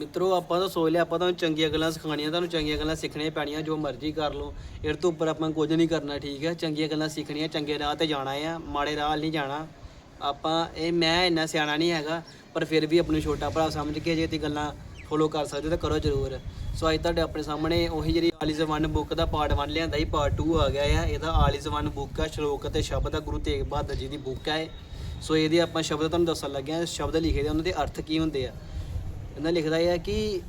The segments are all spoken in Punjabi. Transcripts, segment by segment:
ਮਿੱਤਰੋ, ਆਪਾਂ ਤਾਂ ਸੋਚ ਲਿਆ, ਆਪਾਂ ਤੁਹਾਨੂੰ ਚੰਗੀਆਂ ਗੱਲਾਂ ਸਿਖਾਣੀਆਂ ਤੁਹਾਨੂੰ ਚੰਗੀਆਂ ਗੱਲਾਂ ਸਿੱਖਣੀਆਂ ਪੈਣੀਆਂ, ਜੋ ਮਰਜ਼ੀ ਕਰ ਲਓ। ਇਹ ਤੋਂ ਉੱਪਰ ਆਪਾਂ ਕੁਝ ਨਹੀਂ ਕਰਨਾ, ਠੀਕ ਹੈ? ਚੰਗੀਆਂ ਗੱਲਾਂ ਸਿੱਖਣੀਆਂ, ਚੰਗੇ ਰਾਹ ਤੇ ਜਾਣਾ ਆ, ਮਾੜੇ ਰਾਹ ਨਹੀਂ ਜਾਣਾ। ਆਪਾਂ, ਇਹ ਮੈਂ ਇੰਨਾ ਸਿਆਣਾ ਨਹੀਂ ਹੈਗਾ, ਪਰ ਫਿਰ ਵੀ ਆਪਣੇ ਛੋਟਾ ਭਰਾ ਸਮਝ ਕੇ ਜੇ ਤੇ ਗੱਲਾਂ ਫੋਲੋ ਕਰ ਸਕਦੇ ਤਾਂ ਕਰੋ ਜ਼ਰੂਰ। ਸੋ ਅੱਜ ਤੁਹਾਡੇ ਆਪਣੇ ਸਾਹਮਣੇ ਉਹੀ ਜਿਹੜੀ ਆਲਿਜ਼ ਵਨ ਬੁੱਕ ਦਾ ਪਾਰਟ 1 ਲਿਆਂਦਾ ਸੀ ਪਾਰਟ 2 ਆ ਗਿਆ ਆ। ਇਹਦਾ ਆਲਿਜ਼ ਵਨ ਬੁੱਕ ਆ, ਸ਼ਲੋਕ ਅਤੇ ਸ਼ਬਦ ਆ, ਗੁਰੂ ਤੇਗ ਬਹਾਦਰ ਜੀ ਦੀ ਬੁੱਕ ਆ ਇਹ। ਸੋ ਇਹਦੇ ਆਪਾਂ ਸ਼ਬਦ ਤੁਹਾਨੂੰ ਦੱਸਣ ਲੱਗੇ ਆ, ਸ਼ਬਦ ਲਿਖੇ ਦੇ ਉਹਨਾਂ ਦੇ ਅਰਥ ਕੀ ਹੁੰਦੇ ਆ? ਇਹਨਾਂ ਲਿਖਦਾ ਹੈ ਕਿ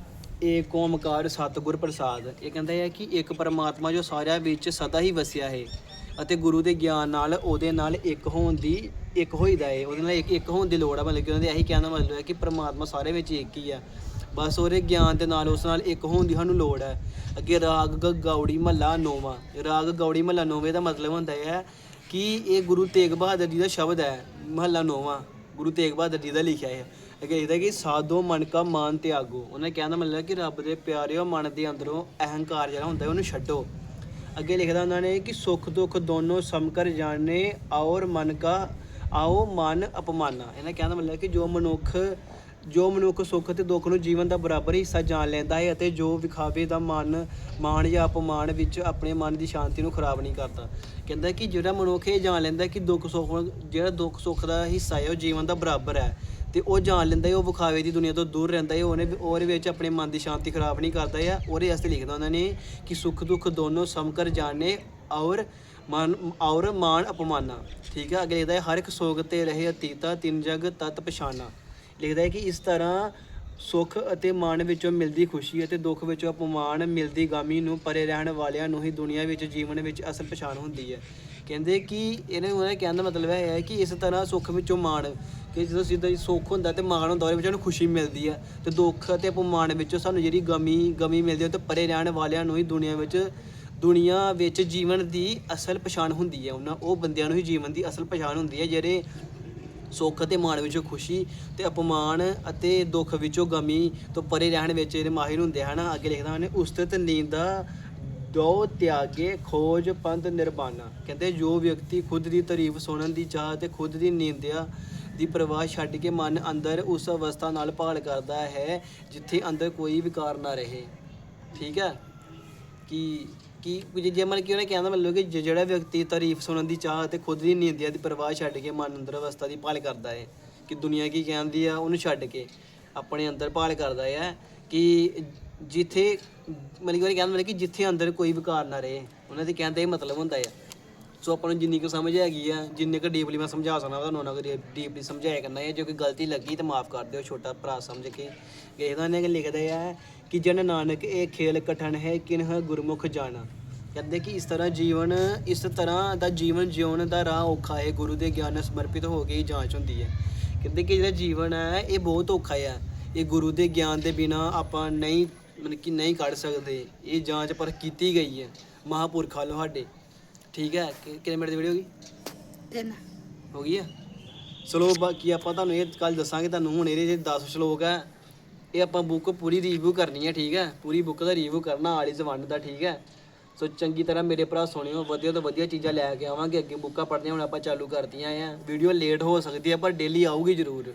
ਏਕ ਓਮਕਾਰ ਸਤਿਗੁਰ ਪ੍ਰਸਾਦ। ਇਹ ਕਹਿੰਦਾ ਹੈ ਕਿ ਇੱਕ ਪਰਮਾਤਮਾ ਜੋ ਸਾਰਿਆਂ ਵਿੱਚ ਸਦਾ ਹੀ ਵਸਿਆ ਹੈ ਅਤੇ ਗੁਰੂ ਦੇ ਗਿਆਨ ਨਾਲ ਉਹਦੇ ਨਾਲ ਇੱਕ ਹੋਣ ਦੀ ਇੱਕ ਹੋਈਦਾ ਹੈ। ਉਹਦੇ ਨਾਲ ਇੱਕ ਇੱਕ ਹੋਣ ਦੀ ਲੋੜ ਆ। ਮਤਲਬ ਕਿ ਉਹਨਾਂ ਦੇ ਇਹੀ ਕਹਿਣ ਦਾ ਮਤਲਬ ਹੈ ਕਿ ਪਰਮਾਤਮਾ ਸਾਰੇ ਵਿੱਚ ਇੱਕ ਹੀ ਆ। ਬਸ ਉਹਦੇ ਗਿਆਨ ਦੇ ਨਾਲ ਉਸ ਨਾਲ ਇੱਕ ਹੋਣ ਦੀ ਸਾਨੂੰ ਲੋੜ ਹੈ। ਅੱਗੇ ਰਾਗ ਗ- ਗੌੜੀ ਮਹੱਲਾ ਨੌਵਾਂ। ਰਾਗ ਗੌੜੀ ਮਹੱਲਾ ਨੌਵੇਂ ਦਾ ਮਤਲਬ ਹੁੰਦਾ ਹੈ ਕਿ ਇਹ ਗੁਰੂ ਤੇਗ ਬਹਾਦਰ ਜੀ ਦਾ ਸ਼ਬਦ ਹੈ ਮਹੱਲਾ ਨੌਵਾਂ। ਗੁਰੂ ਤੇਗ ਬਹਾਦਰ ਜੀ ਦਾ ਲਿਖਿਆ ਹੈ ਅੱਗੇ ਇਹਦਾ ਕਿ ਸਾਧੋ ਮਨ ਕਾ ਮਾਨ ਤਿਆਗੋ। ਉਹਨੇ ਕਹਿਣ ਦਾ ਮਤਲਬ ਕਿ ਰੱਬ ਦੇ ਪਿਆਰਿਓ ਮਨ ਦੇ ਅੰਦਰੋਂ ਅਹੰਕਾਰ ਜਿਹੜਾ ਹੁੰਦਾ ਉਹਨੂੰ ਛੱਡੋ। ਅੱਗੇ ਲਿਖਦਾ ਉਹਨਾਂ ਨੇ ਕਿ ਸੁੱਖ ਦੁੱਖ ਦੋਨੋਂ ਸਮਕਰ ਜਾਣੇ ਔਰ ਮਨ ਕਾ ਆਓ ਮਨ ਅਪਮਾਨਾ। ਇਹਨਾਂ ਕਹਿਣ ਦਾ ਮਤਲਬ ਕਿ ਜੋ ਮਨੁੱਖ ਜੋ ਮਨੁੱਖ ਸੁੱਖ ਅਤੇ ਦੁੱਖ ਨੂੰ ਜੀਵਨ ਦਾ ਬਰਾਬਰ ਹਿੱਸਾ ਜਾਣ ਲੈਂਦਾ ਹੈ ਅਤੇ ਜੋ ਵਿਖਾਵੇ ਦਾ ਮਨ, ਮਾਣ ਜਾਂ ਅਪਮਾਨ ਵਿੱਚ ਆਪਣੇ ਮਨ ਦੀ ਸ਼ਾਂਤੀ ਨੂੰ ਖਰਾਬ ਨਹੀਂ ਕਰਦਾ। ਕਹਿੰਦਾ ਕਿ ਜਿਹੜਾ ਮਨੁੱਖ ਇਹ ਜਾਣ ਲੈਂਦਾ ਕਿ ਦੁੱਖ ਸੁੱਖ ਜਿਹੜਾ ਦੁੱਖ ਸੁੱਖ ਦਾ ਹਿੱਸਾ ਹੈ ਉਹ ਜੀਵਨ ਦਾ ਬਰਾਬਰ ਹੈ ਤੇ ਉਹ ਜਾਣ ਲੈਂਦਾ ਹੈ, ਉਹ ਵਿਖਾਵੇ ਦੀ ਦੁਨੀਆ ਤੋਂ ਦੂਰ ਰਹਿੰਦਾ ਹੈ, ਉਹਨੇ ਉਹਦੇ ਵਿੱਚ ਆਪਣੇ ਮਨ ਦੀ ਸ਼ਾਂਤੀ ਖਰਾਬ ਨਹੀਂ ਕਰਦਾ ਹੈ। ਉਹਦੇ ਵਾਸਤੇ ਲਿਖਦਾ ਉਹਨਾਂ ਨੇ ਕਿ ਸੁੱਖ ਦੁੱਖ ਦੋਨੋਂ ਸਮਕਰ ਜਾਣੇ ਔਰ ਮਨ, ਔਰ ਮਾਨ ਅਪਮਾਨਾ। ਠੀਕ ਹੈ ਅੱਗੇ ਲਿਖਦਾ ਹਰ ਇੱਕ ਸੋਗ ਤੇ ਰਹੇ ਅਤੀਤਾ, ਤਿੰਨ ਜਗ ਤਤ ਪਛਾਨਾ। ਲਿਖਦਾ ਹੈ ਕਿ ਇਸ ਤਰ੍ਹਾਂ ਸੁੱਖ ਅਤੇ ਮਾਣ ਵਿੱਚੋਂ ਮਿਲਦੀ ਖੁਸ਼ੀ ਅਤੇ ਦੁੱਖ ਵਿੱਚੋਂ ਅਪਮਾਨ ਮਿਲਦੀ ਗਾਮੀ ਨੂੰ ਪਰੇ ਰਹਿਣ ਵਾਲਿਆਂ ਨੂੰ ਹੀ ਦੁਨੀਆ ਵਿੱਚ ਜੀਵਨ ਵਿੱਚ ਅਸਲ ਪਛਾਣ ਹੁੰਦੀ ਹੈ। ਕਹਿੰਦੇ ਕਿ ਇਹਨੇ ਉਹਨਾਂ ਕਹਿਣ ਦਾ ਮਤਲਬ ਇਹ ਹੈ ਕਿ ਇਸ ਤਰ੍ਹਾਂ ਸੁੱਖ ਵਿੱਚੋਂ ਮਾਣ, ਕਿ ਜਦੋਂ ਸਿੱਧਾ ਹੀ ਸੁੱਖ ਹੁੰਦਾ ਤੇ ਮਾਣ ਹੁੰਦਾ ਉਹਦੇ ਵਿੱਚ ਸਾਨੂੰ ਖੁਸ਼ੀ ਮਿਲਦੀ ਹੈ ਤੇ ਦੁੱਖ ਅਤੇ ਅਪਮਾਨ ਵਿੱਚੋਂ ਸਾਨੂੰ ਜਿਹੜੀ ਗਮੀ ਗਮੀ ਮਿਲਦੀ ਹੈ ਤੇ ਪਰੇ ਰਹਿਣ ਵਾਲਿਆਂ ਨੂੰ ਹੀ ਦੁਨੀਆ ਵਿੱਚ ਦੁਨੀਆ ਵਿੱਚ ਜੀਵਨ ਦੀ ਅਸਲ ਪਛਾਣ ਹੁੰਦੀ ਹੈ। ਉਹਨਾਂ, ਉਹ ਬੰਦਿਆਂ ਨੂੰ ਹੀ ਜੀਵਨ ਦੀ ਅਸਲ ਪਛਾਣ ਹੁੰਦੀ ਹੈ ਜਿਹੜੇ ਸੁੱਖ ਅਤੇ ਮਾਣ ਵਿੱਚੋਂ ਖੁਸ਼ੀ ਤੇ ਅਪਮਾਨ ਅਤੇ ਦੁੱਖ ਵਿੱਚੋਂ ਗਮੀ ਤੋਂ ਪਰੇ ਰਹਿਣ ਵਿੱਚ ਇਹਦੇ ਮਾਹਿਰ ਹੁੰਦੇ ਹਨ। ਅੱਗੇ ਲਿਖਦਾ ਉਹਨੇ ਉਸਤਤ ਨੀਂਦਾ ਦੋ ਤਿਆਗੇ, ਖੋਜ ਪੰਥ ਨਿਰਬਾਨਾ। ਕਹਿੰਦੇ, ਜੋ ਵਿਅਕਤੀ ਖੁਦ ਦੀ ਤਾਰੀਫ ਸੁਣਨ ਦੀ ਚਾਹ ਤੇ ਖੁਦ ਦੀ ਨਿੰਦਿਆ ਦੀ ਪ੍ਰਵਾਹ ਛੱਡ ਕੇ ਮਨ ਅੰਦਰ ਉਸ ਅਵਸਥਾ ਨਾਲ ਭਾਲ ਕਰਦਾ ਹੈ, ਜਿੱਥੇ ਅੰਦਰ ਕੋਈ ਵਿਕਾਰ ਨਾ ਰਹੇ। ਠੀਕ ਹੈ? ਕਿ ਕਿ ਜੇ ਜੇ ਮਨ ਕਿ ਉਹਨੇ ਕਹਿੰਦਾ ਮਤਲਬ ਕਿ ਜ- ਜਿਹੜਾ ਵਿਅਕਤੀ ਤਾਰੀਫ ਸੁਣਨ ਦੀ ਚਾਹ ਅਤੇ ਖੁਦ ਦੀ ਨਿੰਦਿਆ ਦੀ ਪਰਵਾਹ ਛੱਡ ਕੇ ਮਨ ਅੰਦਰ ਅਵਸਥਾ ਦੀ ਭਾਲ ਕਰਦਾ ਹੈ ਕਿ ਦੁਨੀਆ ਕੀ ਕਹਿੰਦੀ ਆ ਉਹਨੂੰ ਛੱਡ ਕੇ ਆਪਣੇ ਅੰਦਰ ਭਾਲ ਕਰਦਾ ਹੈ ਕਿ ਜਿੱਥੇ ਮਤਲਬ ਕਿ ਉਹਨੇ ਕਹਿੰਦਾ ਮਤਲਬ ਕਿ ਜਿੱਥੇ ਅੰਦਰ ਕੋਈ ਵਿਕਾਰ ਨਾ ਰਹੇ, ਉਹਨਾਂ ਦੇ ਕਹਿੰਦੇ ਇਹ ਮਤਲਬ ਹੁੰਦਾ ਹੈ ਸੋ ਆਪਾਂ ਨੂੰ ਜਿੰਨੀ ਕੁ ਸਮਝ ਹੈਗੀ ਆ, ਜਿੰਨੇ ਕੁ ਡੀਪਲੀ ਮੈਂ ਸਮਝਾ ਸਕਦਾ ਤੁਹਾਨੂੰ ਉਹਨਾਂ ਕੁ ਡੀਪਲੀ ਸਮਝਾਇਆ ਕਰਨਾ ਹੈ ਜੇ ਕੋਈ ਗਲਤੀ ਲੱਗੀ ਤਾਂ ਮਾਫ ਕਰ ਦਿਓ, ਛੋਟਾ ਭਰਾ ਸਮਝ ਕੇ ਇਹਦਾ ਨੇ ਲਿਖਦੇ ਹੈ ਕਿ ਜਨ ਨਾਨਕ ਇਹ ਖੇਲ ਕਠਨ ਹੈ ਕਿਨਹ ਗੁਰਮੁਖ ਜਾਣਾ। ਕਹਿੰਦੇ ਕਿ ਇਸ ਤਰ੍ਹਾਂ ਜੀਵਨ, ਇਸ ਤਰ੍ਹਾਂ ਦਾ ਜੀਵਨ ਜਿਉਣ ਦਾ ਰਾਹ ਔਖਾ ਹੈ, ਗੁਰੂ ਦੇ ਗਿਆਨ ਸਮਰਪਿਤ ਹੋ ਕੇ ਹੀ ਜਾਂਚ ਹੁੰਦੀ ਹੈ। ਕਹਿੰਦੇ ਕਿ ਜਿਹੜਾ ਜੀਵਨ ਹੈ, ਇਹ ਬਹੁਤ ਔਖਾ ਹੈ ਇਹ ਗੁਰੂ ਦੇ ਗਿਆਨ ਦੇ ਬਿਨਾ ਆਪਾਂ ਨਹੀਂ, ਮਤਲਬ ਕਿ ਨਹੀਂ ਕੱਢ ਸਕਦੇ। ਇਹ ਜਾਂਚ ਪਰ ਕੀਤੀ ਗਈ ਹੈ, ਮਹਾਪੁਰਖਾਂ ਲੋ ਸਾਡੇ ਠੀਕ ਹੈ? ਕਿ- ਕਿੰਨੇ ਮਿੰਟ ਦੀ ਵੀਡੀਓ ਹੋ ਗਈ ਤਿੰਨ। ਹੋ ਗਈ ਆ? ਚਲੋ ਬਾਕੀ ਆਪਾਂ ਤੁਹਾਨੂੰ ਇਹ ਕੱਲ ਦੱਸਾਂਗੇ ਤੁਹਾਨੂੰ ਹੁਣ ਇਹਦੇ ਜੇ 10 ਸ਼ਲੋਕ ਹੈ। ਇਹ ਆਪਾਂ ਬੁੱਕ ਪੂਰੀ ਰਿਵਿਊ ਕਰਨੀ ਹੈ ਠੀਕ ਹੈ? ਪੂਰੀ ਬੁੱਕ ਦਾ ਰਿਵਿਊ ਕਰਨਾ ਆਲੀ ਜ਼ਬਾਨ ਦਾ ਠੀਕ ਹੈ? ਸੋ ਚੰਗੀ ਤਰ੍ਹਾਂ ਮੇਰੇ ਭਰਾ ਸੁਣਿਓ ਵਧੀਆ ਤੋਂ ਵਧੀਆ ਚੀਜ਼ਾਂ ਲੈ ਕੇ ਆਵਾਂਗੇ ਅੱਗੇ ਬੁੱਕਾਂ ਪੜ੍ਹਨੀਆਂ ਹੁਣ ਆਪਾਂ ਚਾਲੂ ਕਰਤੀਆਂ ਆ। ਵੀਡੀਓ ਲੇਟ ਹੋ ਸਕਦੀ ਹੈ ਪਰ ਡੇਲੀ ਆਊਗੀ ਜ਼ਰੂਰ।